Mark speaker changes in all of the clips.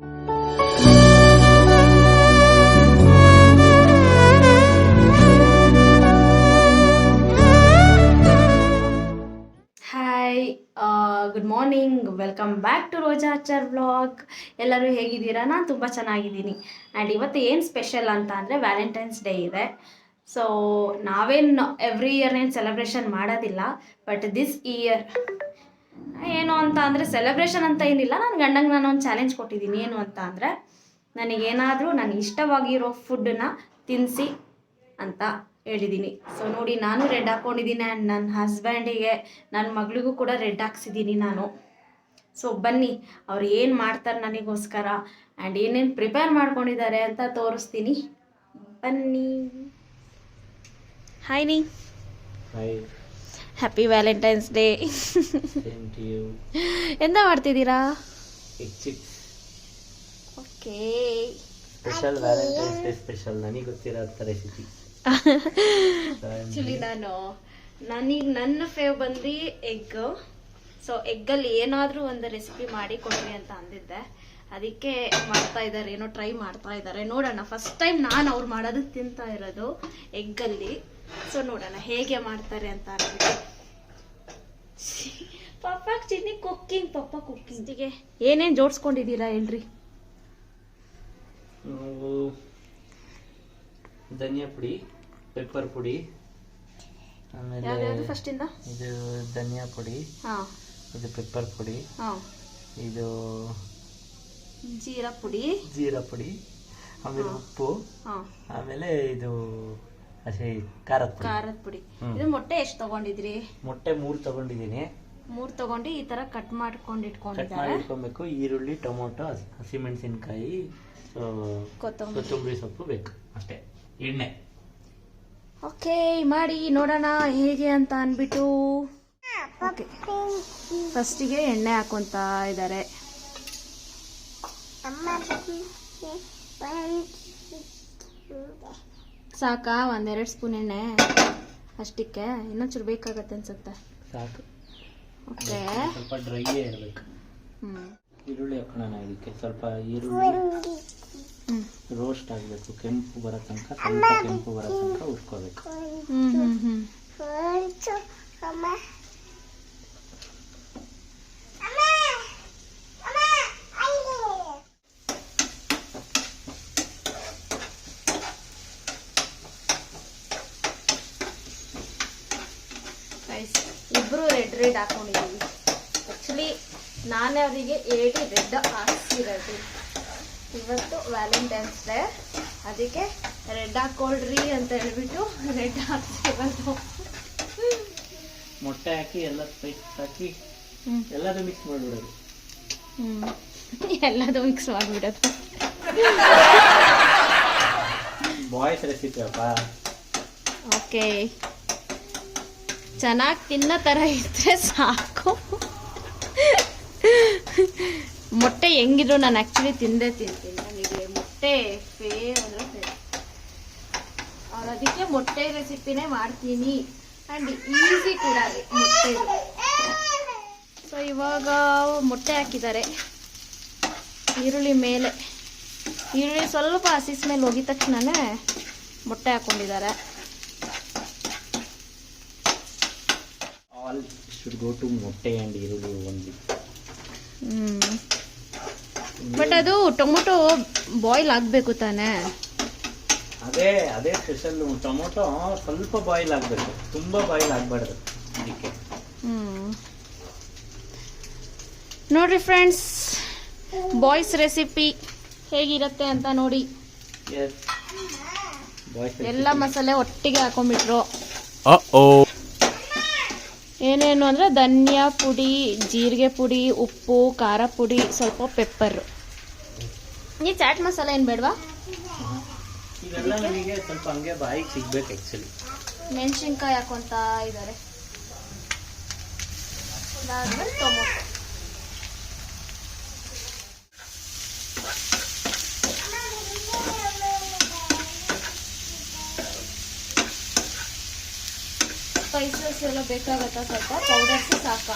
Speaker 1: Hi good morning welcome back to Roja Achar vlog ಎಲ್ಲರೂ ಹೇಗಿದ್ದೀರಾ? ನಾನು ತುಂಬ ಚೆನ್ನಾಗಿದ್ದೀನಿ. ಆ್ಯಂಡ್ ಇವತ್ತು ಏನು ಸ್ಪೆಷಲ್ ಅಂತ ಅಂದರೆ ವ್ಯಾಲೆಂಟೈನ್ಸ್ ಡೇ ಇದೆ. ಸೊ ನಾವೇನು ಎವ್ರಿ ಇಯರ್ ಏನು ಸೆಲೆಬ್ರೇಷನ್ ಮಾಡೋದಿಲ್ಲ ಬಟ್ ದಿಸ್ ಇಯರ್ ಏನು ಅಂತ ಅಂದರೆ ಸೆಲೆಬ್ರೇಷನ್ ಅಂತ ಏನಿಲ್ಲ. ನನ್ನ ಗಂಡಂಗೆ ನಾನು ಒಂದು ಚಾಲೆಂಜ್ ಕೊಟ್ಟಿದ್ದೀನಿ ಏನು ಅಂತ ಅಂದರೆ ನನಗೇನಾದರೂ ನನಗೆ ಇಷ್ಟವಾಗಿರೋ ಫುಡ್ಡನ್ನ ತಿನ್ನಿಸಿ ಅಂತ ಹೇಳಿದ್ದೀನಿ ಸೊ ನೋಡಿ ನಾನು ರೆಡ್ ಹಾಕ್ಕೊಂಡಿದ್ದೀನಿ ಆ್ಯಂಡ್ ನನ್ನ ಹಸ್ಬೆಂಡಿಗೆ ನನ್ನ ಮಗಳಿಗೂ ಕೂಡ ರೆಡ್ ಹಾಕ್ಸಿದ್ದೀನಿ ನಾನು. ಸೊ ಬನ್ನಿ ಅವ್ರು ಏನು ಮಾಡ್ತಾರೆ ನನಗೋಸ್ಕರ ಆ್ಯಂಡ್ ಏನೇನು ಪ್ರಿಪೇರ್ ಮಾಡ್ಕೊಂಡಿದ್ದಾರೆ ಅಂತ ತೋರಿಸ್ತೀನಿ. ಬನ್ನಿ. ಹಾಯ್ ನೀ
Speaker 2: ಹಾಯ್
Speaker 1: ಹ್ಯಾಪಿ ವ್ಯಾಲೆಂಟೈನ್ಸ್ ಡೇ ಎಂತ ಮಾಡ್ತಿದ್ದೀರಾ? Okay
Speaker 2: special Valentine's day special ನನಗೆ ಗೊತ್ತಿರೋಂಥ ರೆಸಿಪಿ
Speaker 1: ಆ್ಯಕ್ಚುಲಿ ನಾನು ನನಗೆ ನನ್ನ ಫೇವ್ ಬಂದು ಎಗ್ ಸೊ ಎಗ್ಗಲ್ಲಿ ಏನಾದರೂ ಒಂದು ರೆಸಿಪಿ ಮಾಡಿ ಕೊಡ್ರಿ ಅಂತ ಅಂದಿದ್ದೆ. ಅದಕ್ಕೆ ಮಾಡ್ತಾ ಇದ್ದಾರೆ ಏನೋ ಟ್ರೈ ಮಾಡ್ತಾ ಇದ್ದಾರೆ ನೋಡೋಣ. ಫಸ್ಟ್ ಟೈಮ್ ನಾನು ಅವ್ರು ಮಾಡೋದು ತಿಂತಾ ಇರೋದು ಎಗ್ಗಲ್ಲಿ ಸೊ ನೋಡೋಣ ಹೇಗೆ ಮಾಡ್ತಾರೆ ಅಂತ ಅಂದ್ಬಿಟ್ಟು. ಪಪ್ಪ ಚಿನ್ನಿ ಕುಕ್ಕಿಂಗ್ ಪಪ್ಪ ಕುಕ್ಕಿಂಗ್. ಏನೇನು ಜೋಡಿಸ್ಕೊಂಡಿದ್ದೀರಾ ಹೇಳ್ರಿ?
Speaker 2: ನಾವು ಧನಿಯಾ ಪುಡಿ ಪೆಪ್ಪರ್ ಪುಡಿ ಆಮೇಲೆ
Speaker 1: ಫಸ್ಟಿಂದ
Speaker 2: ಇದು? ಧನಿಯಾ ಪುಡಿ
Speaker 1: ಹಾಂ.
Speaker 2: ಇದು ಪೆಪ್ಪರ್ ಪುಡಿ
Speaker 1: ಹಾಂ.
Speaker 2: ಇದು
Speaker 1: ಜೀರಾ ಪುಡಿ.
Speaker 2: ಜೀರಾ ಪುಡಿ ಆಮೇಲೆ ಉಪ್ಪು
Speaker 1: ಹಾಂ.
Speaker 2: ಆಮೇಲೆ ಇದು ಖಾರದ ಪುಡಿ
Speaker 1: ಖಾರದ ಪುಡಿ ಇದು ಮೊಟ್ಟೆ ಎಷ್ಟು ತಗೊಂಡಿದ್ರಿ
Speaker 2: ಮೊಟ್ಟೆ ಮೂರು ತಗೊಂಡಿದ್ದೀನಿ
Speaker 1: ಮೂರು ತಗೊಂಡು ಈ ತರ ಕಟ್ ಮಾಡ್ಕೊಂಡು
Speaker 2: ಕಟ್ ಮಾಡಿ
Speaker 1: ಇಟ್ಕೊಂಡಿದ್ದಾರೆ
Speaker 2: ಇಟ್ಕೊಬೇಕು ಈರುಳ್ಳಿ ಟೊಮೊಟೊ ಹಸಿ ಹಸಿಮೆಣಸಿನ್ಕಾಯಿ ಸೊ
Speaker 1: ಕೊತ್ತಂಬರಿ
Speaker 2: ಕೊತ್ತಂಬರಿ ಸೊಪ್ಪು ಬೇಕು ಅಷ್ಟೇ ಎಣ್ಣೆ
Speaker 1: ಓಕೆ ಮಾಡಿ ನೋಡೋಣ ಹೇಗೆ ಅಂತ ಅನ್ಬಿಟ್ಟು ಓಕೆ ಫಸ್ಟಿಗೆ ಎಣ್ಣೆ ಹಾಕೊಂತ ಇದ್ದಾರೆ ಸಾಕಾ ಒಂದೆರಡು ಸ್ಪೂನ್ ಎಣ್ಣೆ ಅಷ್ಟಕ್ಕೆ. ಇನ್ನೊಂಚೂರು ಬೇಕಾಗತ್ತೆ ಅನ್ಸುತ್ತೆ.
Speaker 2: ಸಾಕು.
Speaker 1: ಓಕೆ.
Speaker 2: ಸ್ವಲ್ಪ ಡ್ರೈಯೇ ಇರಬೇಕು.
Speaker 1: ಹ್ಮ್.
Speaker 2: ಈರುಳ್ಳಿ ಹಾಕೋಣ ಇದಕ್ಕೆ. ಸ್ವಲ್ಪ ಈರುಳ್ಳಿ
Speaker 1: ಹ್ಮ್.
Speaker 2: ರೋಸ್ಟ್ ಆಗಬೇಕು. ಕೆಂಪು ಬರೋ ತನಕ ಸ್ವಲ್ಪ ಕೆಂಪು ಬರೋ ತನಕ ಉಟ್ಕೋಬೇಕು.
Speaker 1: ಹ್ಮ್ ಹ್ಮ್. ಹ್ಮ್. ಇಬ್ರು ರೆಡ್ ರೆಡ್ ಹಾಕೊಂಡಿದ್ದೀವಿ ಆ್ಯಕ್ಚುಲಿ ನಾನೇ ಅವರಿಗೆ ಏಡಿ ರೆಡ್ ಹಾಕ್ಸಿರೋದು. ಇವತ್ತು ವ್ಯಾಲೆಂಟೈನ್ಸ್ ಡೇ ಅದಕ್ಕೆ ರೆಡ್ ಹಾಕೊಳ್ರಿ ಅಂತ ಹೇಳ್ಬಿಟ್ಟು ರೆಡ್ ಹಾಕ್ಸಿರೋದು.
Speaker 2: ಮೊಟ್ಟೆ ಹಾಕಿ ಎಲ್ಲ ಸ್ಪೈಸ್ ಹಾಕಿ ಎಲ್ಲದೂ ಮಿಕ್ಸ್ ಮಾಡಿಬಿಡೋದು.
Speaker 1: ಎಲ್ಲದು ಮಿಕ್ಸ್ ಮಾಡಿಬಿಡೋದು.
Speaker 2: ಬಾಯ್ಸ್ ರೆಸಿಪಿ ಅಪ್ಪ.
Speaker 1: ಓಕೆ ಚೆನ್ನಾಗಿ ತಿನ್ನೋ ಥರ ಇದ್ದರೆ ಸಾಕು. ಮೊಟ್ಟೆ ಹೆಂಗಿದ್ರು ನಾನು ಆ್ಯಕ್ಚುಲಿ ತಿಂದೇ ತಿಂತೀನಿ. ನನಗೆ ಮೊಟ್ಟೆ ಫೇವ್ ಅಂದರೆ ಫೇವ್ ಅವ್ರು ಅದಕ್ಕೆ ಮೊಟ್ಟೆ ರೆಸಿಪಿನೇ ಮಾಡ್ತೀನಿ. ಆ್ಯಂಡ್ ಈಸಿ ಕೂಡ ಮೊಟ್ಟೆ. ಸೊ ಇವಾಗ ಮೊಟ್ಟೆ ಹಾಕಿದ್ದಾರೆ. ಈರುಳ್ಳಿ ಮೇಲೆ. ಈರುಳ್ಳಿ ಸ್ವಲ್ಪ ಹಸಿಸ್ ಮೇಲೆ ಹೋಗಿದ ತಕ್ಷಣನೇ ಮೊಟ್ಟೆ ಹಾಕೊಂಡಿದ್ದಾರೆ.
Speaker 2: ಆಲ್ ಶುಡ್ ಗೋ ಟು ಮೊಟ್ಟೆ ಆ್ಯಂಡ್ ಈರುಳ್ಳಿ ಒಂದು
Speaker 1: ಬಟ್ ಅದು ಟೊಮೊಟೊ ಬಾಯ್ಲ್ ಆಗಬೇಕು ತಾನೇ?
Speaker 2: ಅದೇ ಅದೇ ಸ್ಪೆಷಲ್ ಟೊಮೊಟೊ ಸ್ವಲ್ಪ ಬಾಯ್ಲ್ ಆಗಬೇಕು. ತುಂಬ ಬಾಯ್ಲ್ ಆಗಬಾರ್ದು ಇದಕ್ಕೆ.
Speaker 1: ಹ್ಮ್. ನೋಡ್ರಿ ಫ್ರೆಂಡ್ಸ್ ಬಾಯ್ಸ್ ರೆಸಿಪಿ ಹೇಗಿರುತ್ತೆ ಅಂತ ನೋಡಿ.
Speaker 2: ಬಾಯ್ಸ್
Speaker 1: ಎಲ್ಲ ಮಸಾಲೆ ಒಟ್ಟಿಗೆ ಹಾಕೊಂಡ್ಬಿಟ್ರು. ಏನೇನು ಅಂದರೆ ಧನಿಯಾ ಪುಡಿ ಜೀರಿಗೆ ಪುಡಿ ಉಪ್ಪು ಖಾರ ಪುಡಿ ಸ್ವಲ್ಪ ಪೆಪ್ಪರ್ ಈ ಚಾಟ್ ಮಸಾಲ ಏನು ಬೇಡವಾ?
Speaker 2: ಇವೆಲ್ಲ ನಮಗೆ ಸ್ವಲ್ಪ ಹಂಗೆ ಬಾಯಿಗೆ ಸಿಗ್ಬೇಕು ಆ್ಯಕ್ಚುಲಿ
Speaker 1: ಮೆಣಸಿನ್ಕಾಯಿ ಹಾಕೊಂತ ಇದ್ದಾರೆ ಟೊಮೊಟೊ. ಸ್ಪೈಸಸ್ ಎಲ್ಲ ಬೇಕಾಗತ್ತಾ ಸ್ವಲ್ಪ? ಪೌಡರ್ಸ್ ಸಾಕ?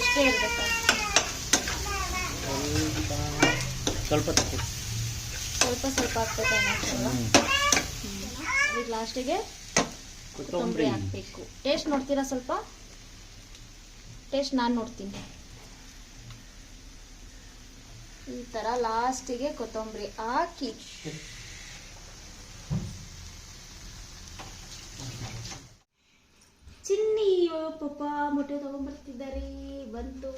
Speaker 1: ಇಷ್ಟೇ ಇರ್ಬೇಕು?
Speaker 2: ಸ್ವಲ್ಪ
Speaker 1: ಸ್ವಲ್ಪ ಸ್ವಲ್ಪ ಹಾಕ್ಬೇಕು ಲಾಸ್ಟಿಗೆ ಕೊತ್ತಂಬರಿ
Speaker 2: ಕೊತ್ತಂಬರಿ
Speaker 1: ಹಾಕಬೇಕು. ಟೇಸ್ಟ್ ನೋಡ್ತೀರಾ ಸ್ವಲ್ಪ? ಟೇಸ್ಟ್ ನಾನು ನೋಡ್ತೀನಿ. ಈ ಥರ ಲಾಸ್ಟಿಗೆ ಕೊತ್ತಂಬರಿ ಹಾಕಿ. ಚಿನ್ನಿ ಅಯ್ಯೋ ಪಾಪ ಮೊಟ್ಟೆ ತಗೊಂಡ್ಬರ್ತಿದ್ದಾರೆ ಬಂತು.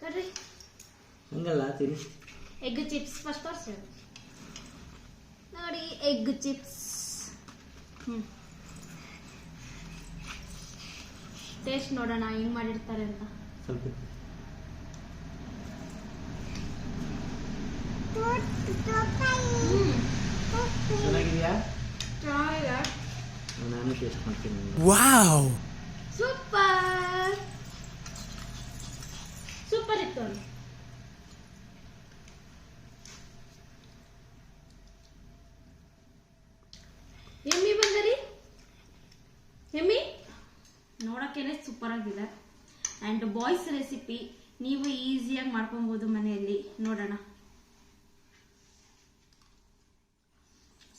Speaker 1: ಕಡ್ರಿ
Speaker 2: ಹಂಗಲ್ಲ ತಿನ್ನಿ.
Speaker 1: ಎಗ್ ಚಿಪ್ಸ್ ಫಸ್ಟ್ ಫಸ್ಟ್ ನೋಡಿ ಎಗ್ ಚಿಪ್ಸ್ ಹ್ಞೂ ಟೇಸ್ಟ್ ನೋಡೋಣ ಹೆಂಗ್ ಮಾಡಿರ್ತಾರೆ ಅಂತ.
Speaker 2: ಸ್ವಲ್ಪ ಚೆನ್ನಾಗಿದೆಯಾ? ನಾನು ಟೇಸ್ಟ್ ಮಾಡ್ತೀನಿ
Speaker 1: ಸೂಪರ್. ಸೂಪರ್ ಇತ್ತು. ಎಮ್ಮಿ ಬಂದರಿ? ಎಮ್ಮಿ? ನೋಡೋಕ್ಕೇನೆ ಸೂಪರ್ ಆಗಿದೆ. ಆ್ಯಂಡ್ ಬಾಯ್ಸ್ ರೆಸಿಪಿ ನೀವು ಈಸಿಯಾಗಿ ಮಾಡ್ಕೊಬೋದು ಮನೆಯಲ್ಲಿ. ನೋಡೋಣ.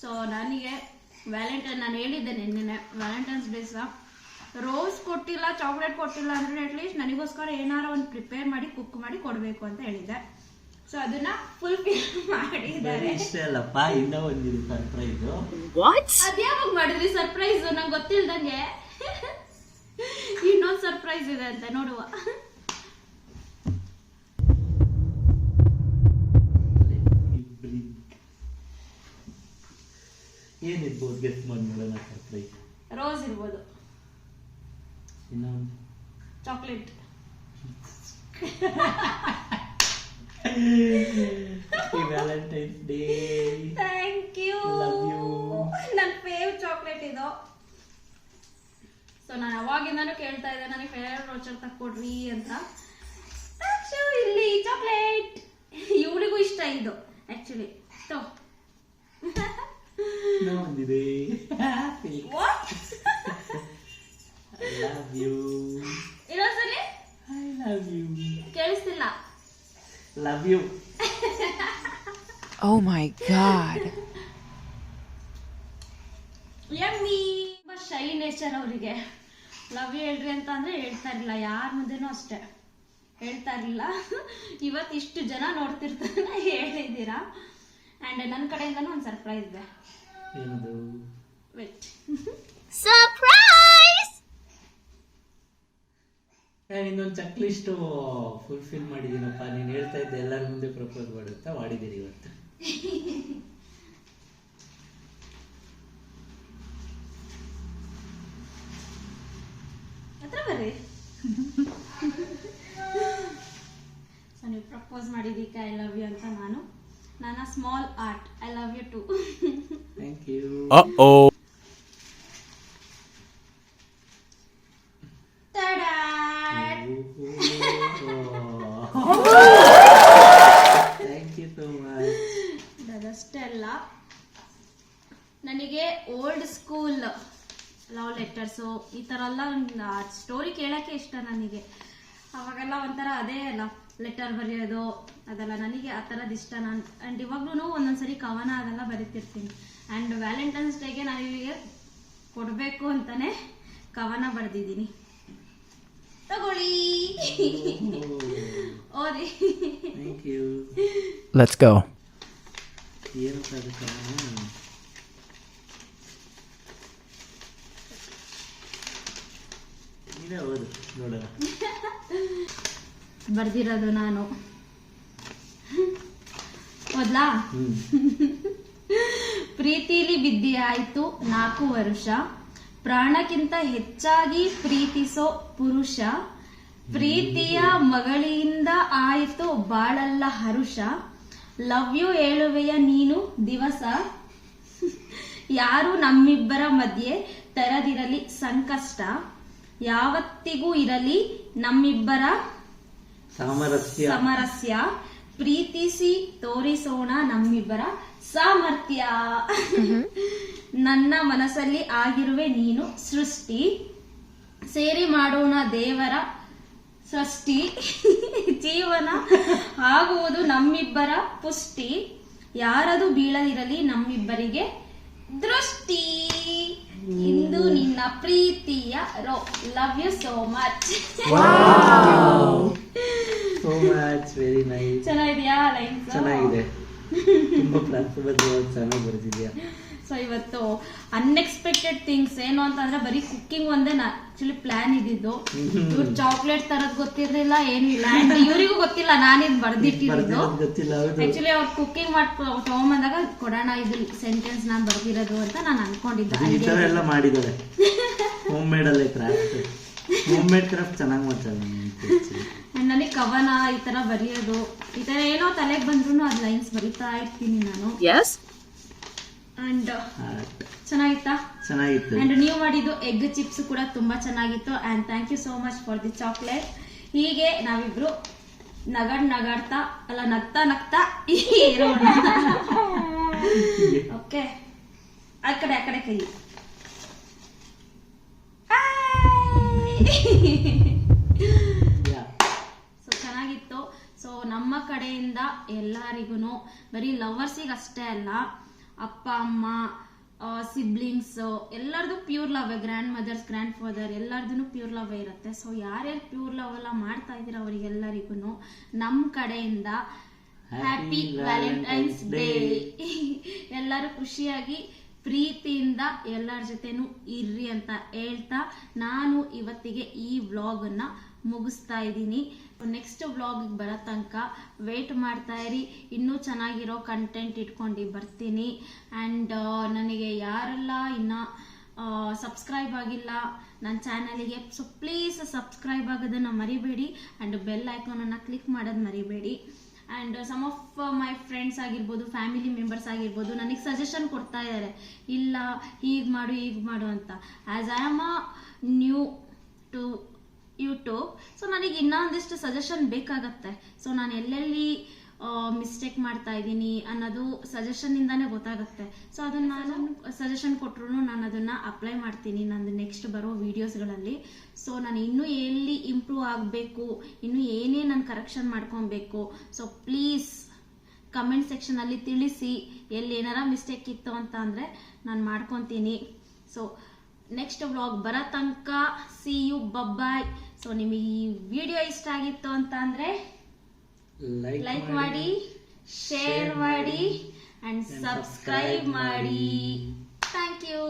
Speaker 1: ಸೊ ನನಗೆ ವ್ಯಾಲೆಂಟೈನ್ ನಾನು ಹೇಳಿದ್ದೆ ನಿನ್ನೆ ವ್ಯಾಲೆಂಟೈನ್ಸ್ ಡೇಸ ರೋಸ್ ಕೊಟ್ಟಿಲ್ಲ ಚಾಕ್ಲೇಟ್ ಕೊಟ್ಟಿಲ್ಲ ಅಂದ್ರೆ ಅಟ್ಲೀಸ್ಟ್ ನನಗೋಸ್ಕರ ಏನಾರ ಒಂದು ಪ್ರಿಪೇರ್ ಮಾಡಿ ಕುಕ್ ಮಾಡಿ ಕೊಡಬೇಕು ಅಂತ ಹೇಳಿದ್ದೆ. ಸೊ ಅದನ್ನ ಫುಲ್ಫಿಲ್ ಮಾಡಿದ್ದಾರೆ.
Speaker 2: ಇಷ್ಟೇ ಅಲ್ಲಪ್ಪ ಇನ್ನೂ ಒಂದಿದೆ ಸರ್ಪ್ರೈಸು
Speaker 1: ಅದ್ಯಾವಾಗ ಮಾಡಿದ್ರಿ ಸರ್ಪ್ರೈಸ್ ನಂಗೆ ಗೊತ್ತಿಲ್ದಂಗೆ. ಇನ್ನೊಂದು ಸರ್ಪ್ರೈಸ್ ಇದೆ ಅಂತ ನೋಡುವ.
Speaker 2: ಏನಿರ್ಬೋದು ಗೆಸ್ಟ್ ಮಾಡಿ ನೋಡೋಣ ಸರ್ಪ್ರೈಸ್
Speaker 1: ರೋಸ್ ಇರ್ಬೋದು.
Speaker 2: ಇನ್ನೊಂದು.
Speaker 1: Chocolate
Speaker 2: Valentine's day
Speaker 1: thank you
Speaker 2: love you
Speaker 1: ನನ್ನ ಫೇವ್ ಚಾಕ್ಲೇಟ್ ಇದು. ಸೊ ನಾನು ಅವಾಗಿಂದಾನು ಕೇಳ್ತಾ ಇದ್ದೆ ನನಗೆ ಫೇರ್ ರೋಚರ್ ತಕ್ಕೊಡ್ರಿ ಅಂತ. ಶೋ ಇಲ್ಲಿ ಚಾಕ್ಲೇಟ್ ಇವಳಿಗೂ ಇಷ್ಟ ಇದು ಆಕ್ಚುಲಿ ತೋ.
Speaker 2: ಒಂದಿದೆ
Speaker 1: ವಾಟ್
Speaker 2: ಐ ಲವ್ ಯು
Speaker 1: ಇನ್ನೊಂದ್ಸಲಿ
Speaker 2: ಐ ಲವ್ ಯು
Speaker 1: ಕೇಳಿಸ್ತಿಲ್ಲ
Speaker 2: love you
Speaker 3: Oh my god.
Speaker 1: Yummy ತುಂಬಾ ಶೈ ನೇಚರ್ ಅವರಿಗೆ. ಲವ್ ಯು ಹೇಳ್ರಿ ಅಂತ ಅಂದ್ರೆ ಹೇಳ್ತಾ ಇರಲಿಲ್ಲ. ಯಾರ ಮುಂದೆನೂ ಅಷ್ಟೇ. ಹೇಳ್ತಾ ಇರಲಿಲ್ಲ. ಇವತ್ತು ಇಷ್ಟು ಜನ ನೋಡ್ತಿರ್ತಾರೆ ಹೇಳಿದ್ದೀರಾ. ಆ್ಯಂಡ್ ನನ್ನ ಕಡೆಯಿಂದನೂ ಒಂದು ಸರ್ಪ್ರೈಸ್ ಇದೆ.
Speaker 2: ಏನದು?
Speaker 1: ವೆಟ್
Speaker 2: ನಾನು ಇನ್ನೊಂದು ಚೆಕ್ ಲಿಸ್ಟು ಫುಲ್ಫಿಲ್ ಮಾಡಿದ್ದೀನಪ್ಪ. ನೀನು ಹೇಳ್ತಾ ಇದ್ದೆ ಎಲ್ಲರ ಮುಂದೆ ಪ್ರಪೋಸ್ ಮಾಡುತ್ತಾ? ಮಾಡಿದ್ದೀರಿ ಇವತ್ತು.
Speaker 1: ಹತ್ರ ಬರ್ರಿ. ಸೊ ನೀವು ಪ್ರಪೋಸ್ ಮಾಡಿದ್ದೀಕ ಐ ಲವ್ ಯು ಅಂತ ನಾನು. ನನ್ನ small art I love you too
Speaker 3: Uh oh.
Speaker 1: ಅದಷ್ಟೇ ಅಲ್ಲ ನನಗೆ ಓಲ್ಡ್ ಸ್ಕೂಲ್ ಲವ್ ಲೆಟರ್ಸು ಈ ಥರ ಎಲ್ಲ ಸ್ಟೋರಿ ಕೇಳೋಕ್ಕೆ ಇಷ್ಟ ನನಗೆ. ಅವಾಗೆಲ್ಲ ಒಂಥರ ಅದೇ ಅಲ್ಲ. ಲೆಟರ್ ಬರೆಯೋದು ಅದೆಲ್ಲ ನನಗೆ ಆ ಥರದ್ದು ಇಷ್ಟ. ನಾನು ಆ್ಯಂಡ್ ಇವಾಗ್ಲೂ ಒಂದೊಂದ್ಸರಿ ಕವನ ಅದೆಲ್ಲ ಬರೀತಿರ್ತೀನಿ. ಆ್ಯಂಡ್ ವ್ಯಾಲೆಂಟೈನ್ಸ್ ಡೇಗೆ ನಾನು ಇವಿಗೆ ಕೊಡಬೇಕು ಅಂತಲೇ ಕವನ ಬರೆದಿದ್ದೀನಿ. ತಗೊಳ್ಳಿ. ಓದಿ
Speaker 2: ಥ್ಯಾಂಕ್ ಯು
Speaker 3: Let's go.
Speaker 2: ಏನು ಅದಕ್ಕೆ ನೀನೇ ಓದು ನೋಡೋಣ.
Speaker 1: ಬರ್ದಿರೋದು ನಾನು. ಮೊದ್ಲಾ? ಪ್ರೀತಿಲಿ ಬಿದ್ದಿ ಆಯ್ತು ನಾಲ್ಕು ವರುಷ. ಪ್ರಾಣಕ್ಕಿಂತ ಹೆಚ್ಚಾಗಿ ಪ್ರೀತಿಸೋ ಪುರುಷ. ಪ್ರೀತಿಯ ಮಗಳಿಯಿಂದ ಆಯಿತು ಬಾಳಲ್ಲ ಹರುಷ. ಲವ್ ಯು ಹೇಳುವೆಯ ನೀನು ದಿವಸ. ಯಾರು ನಮ್ಮಿಬ್ಬರ ಮಧ್ಯೆ ತರದಿರಲಿ ಸಂಕಷ್ಟ. ಯಾವತ್ತಿಗೂ ಇರಲಿ ನಮ್ಮಿಬ್ಬರ
Speaker 2: ಸಾಮರಸ್ಯ.
Speaker 1: ಸಮರಸ್ಯ. ಪ್ರೀತಿಸಿ ತೋರಿಸೋಣ ನಮ್ಮಿಬ್ಬರ ಸಾಮರ್ಥ್ಯ. ನನ್ನ ಮನಸ್ಸಲ್ಲಿ ಆಗಿರುವೆ ನೀನು ಸೃಷ್ಟಿ. ಸೇರಿ ಮಾಡೋಣ ದೇವರ ಸೃಷ್ಟಿ. ಜೀವನ ಆಗುವುದು ನಮ್ಮಿಬ್ಬರ ಪುಷ್ಟಿ. ಯಾರದು ಬೀಳದಿರಲಿ ನಮ್ಮಿಬ್ಬರಿಗೆ ದೃಷ್ಟಿ. ಇಂದು ನಿನ್ನ ಪ್ರೀತಿಯ rho love you so much.
Speaker 2: So much very nice
Speaker 1: ಚೆನ್ನಾಗಿದೆಯಾ ಲೈನ್ಸ್
Speaker 2: ಚೆನ್ನಾಗಿದೆ. ತುಂಬಾ ಪ್ರಾರ್ಥಬದ್ಧವಾಗಿ ಚೆನ್ನಾಗಿ ಬರ್ತಿದ್ಯಾ
Speaker 1: ಸೊ ಇವತ್ತು ಅನ್ಎಕ್ಸ್ಪೆಕ್ಟೆಡ್ ಥಿಂಗ್ಸ್ ಏನು ಅಂತಂದ್ರೆ ಬರೀ ಕುಕ್ಕಿಂಗ್ ಒಂದೇ ಆಕ್ಚುಲಿ ಪ್ಲಾನ್ ಇದ್ದಿದ್ದು. ಇವ್ರು ಚಾಕ್ಲೇಟ್ ತರದ್ ಗೊತ್ತಿರ್ಲಿಲ್ಲ ಏನು ಇಲ್ಲ. ಇವರಿಗೂ ಗೊತ್ತಿಲ್ಲ ನಾನಿದ್ ಬರ್ದಿಟ್ಟಿರೋದು ಆಕ್ಚುಲಿ ಅವ್ರು ಕುಕ್ಕಿಂಗ್ ಮಾಡ್ಕೊ ತಗೊಂಬಂದಾಗ ಕೊಡೋಣ ಇದು ಸೆಂಟೆನ್ಸ್ ನಾನು ಬರ್ದಿರೋದು ಅಂತ ನಾನು ಅನ್ಕೊಂಡಿದ್ದೆ.
Speaker 2: ಎಲ್ಲ ಮಾಡಿದ್ದಾರೆ. ಹೋಮ್ ಮೇಡ್ ಅಲ್ಲೇ ಕ್ರಾಫ್ಟ್ ಹೋಮ್ ಮೇಡ್ ಕ್ರಾಫ್ಟ್ ಚೆನ್ನಾಗಿ ಮಾಡ್ತಾರೆ
Speaker 1: ನನಗೆ ಕವನ ಈ ತರ ಬರೆಯೋದು ಈ ತರ ಏನೋ ತಲೆಗೆ ಬಂದ್ರು ಅದ್ ಲೈನ್ಸ್ ಬರಿತಾ ಇರ್ತೀನಿ ನಾನು.
Speaker 3: ಎಸ್
Speaker 1: ಅಂಡ್ ಚೆನ್ನಾಗಿತ್ತಾ?
Speaker 2: ಚೆನ್ನಾಗಿತ್ತು.
Speaker 1: ಅಂಡ್ ನೀವು ಮಾಡಿದ್ದು ಎಗ್ ಚಿಪ್ಸ್ ಕೂಡ ತುಂಬಾ ಚೆನ್ನಾಗಿತ್ತು. And thank you so much for the chocolate ಹೀಗೆ ನಾವಿಬ್ರು ನಗಡ್ ನಗಾಡ್ತಾ ಅಲ್ಲ ನಗ್ತಾ ನಗ್ತಾ ಇರೋಣ ಓಕೆ ಆ ಕಡೆ ಆ ಕಡೆ ಕೈ ಸೊ ಚೆನ್ನಾಗಿತ್ತು ಸೊ ನಮ್ಮ ಕಡೆಯಿಂದ ಎಲ್ಲರಿಗೂ ಬರೀ ಲವರ್ಸಿಗೆ ಅಷ್ಟೇ ಅಲ್ಲ ಅಪ್ಪ ಅಮ್ಮ ಸಿಬ್ಲಿಂಗ್ಸ್ ಎಲ್ಲರದು pure love grandmothers grandfather ಎಲ್ಲರದೂ ಪ್ಯೂರ್ ಲವ್ ಇರುತ್ತೆ. ಸೊ ಯಾರ್ಯಾರು ಪ್ಯೂರ್ ಲವ್ ಎಲ್ಲ ಮಾಡ್ತಾ ಇದ್ದೀರ ಅವರಿಗೆಲ್ಲರಿಗೂ ನಮ್ಮ ಕಡೆಯಿಂದ ಹ್ಯಾಪಿ ವ್ಯಾಲೆಂಟೈನ್ಸ್ ಡೇ ಎಲ್ಲರೂ ಖುಷಿಯಾಗಿ ಪ್ರೀತಿಯಿಂದ ಎಲ್ಲರ ಜೊತೆನೂ ಇರ್ರಿ ಅಂತ ಹೇಳ್ತಾ ನಾನು ಇವತ್ತಿಗೆ ಈ ವ್ಲಾಗನ್ನ ಮುಗಿಸ್ತಾ ಇದ್ದೀನಿ. ನೆಕ್ಸ್ಟ್ ವ್ಲಾಗಿಗೆ ಬರೋ ತನಕ ವೆಯ್ಟ್ ಮಾಡ್ತಾ ಇರಿ. ಇನ್ನೂ ಚೆನ್ನಾಗಿರೋ ಕಂಟೆಂಟ್ ಇಟ್ಕೊಂಡು ಬರ್ತೀನಿ. ಆ್ಯಂಡ್ ನನಗೆ ಯಾರೆಲ್ಲ ಇನ್ನು ಸಬ್ಸ್ಕ್ರೈಬ್ ಆಗಿಲ್ಲ ನನ್ನ ಚಾನಲಿಗೆ ಸೊ ಪ್ಲೀಸ್ ಸಬ್ಸ್ಕ್ರೈಬ್ ಆಗೋದನ್ನು ಮರಿಬೇಡಿ. ಆ್ಯಂಡ್ ಬೆಲ್ ಐಕಾನನ್ನು ಕ್ಲಿಕ್ ಮಾಡೋದು ಮರಿಬೇಡಿ. And some of my friends ಆಗಿರ್ಬೋದು ಫ್ಯಾಮಿಲಿ ಮೆಂಬರ್ಸ್ ಆಗಿರ್ಬೋದು, ನನಗೆ ಸಜೆಷನ್ ಕೊಡ್ತಾ ಇದ್ದಾರೆ ಇಲ್ಲ, ಹೀಗೆ ಮಾಡು ಹೀಗೆ ಮಾಡು ಅಂತ. As I am a new YouTube so ನನಗೆ ಇನ್ನೊಂದಿಷ್ಟು ಸಜೆಷನ್ ಬೇಕಾಗತ್ತೆ. ಸೊ ನಾನು ಎಲ್ಲೆಲ್ಲಿ ಮಿಸ್ಟೇಕ್ ಮಾಡ್ತಾ ಇದ್ದೀನಿ ಅನ್ನೋದು ಸಜೆಷನ್ನಿಂದಾನೇ ಗೊತ್ತಾಗುತ್ತೆ. ಸೊ ಅದನ್ನ ನಾನು ಸಜೆಷನ್ ಕೊಟ್ಟರು ನಾನು ಅದನ್ನು ಅಪ್ಲೈ ಮಾಡ್ತೀನಿ ನಂದು ನೆಕ್ಸ್ಟ್ ಬರೋ ವೀಡಿಯೋಸ್ಗಳಲ್ಲಿ ಸೊ ನಾನು ಇನ್ನೂ ಎಲ್ಲಿ ಇಂಪ್ರೂವ್ ಆಗಬೇಕು, ಇನ್ನೂ ಏನೇ ನಾನು ಕರೆಕ್ಷನ್ ಮಾಡ್ಕೊಬೇಕು ಸೊ ಪ್ಲೀಸ್ ಕಮೆಂಟ್ ಸೆಕ್ಷನಲ್ಲಿ ತಿಳಿಸಿ ಎಲ್ಲಿ ಏನಾರ ಮಿಸ್ಟೇಕ್ ಇತ್ತು ಅಂತ ಅಂದರೆ ನಾನು ಮಾಡ್ಕೊತೀನಿ. ಸೊ ನೆಕ್ಸ್ಟ್ ವ್ಲಾಗ್ ಬರೋ ತನಕ ಸಿ ಯು ಬಬ್ಬಾಯ್ ಸೊ ನಿಮಗೆ ಈ ವಿಡಿಯೋ ಇಷ್ಟ ಆಗಿತ್ತು ಅಂತ ಅಂದ್ರೆ ಲೈಕ್ ಮಾಡಿ ಶೇರ್ ಮಾಡಿ ಅಂಡ್ ಸಬ್ಸ್ಕ್ರೈಬ್ ಮಾಡಿ. Thank you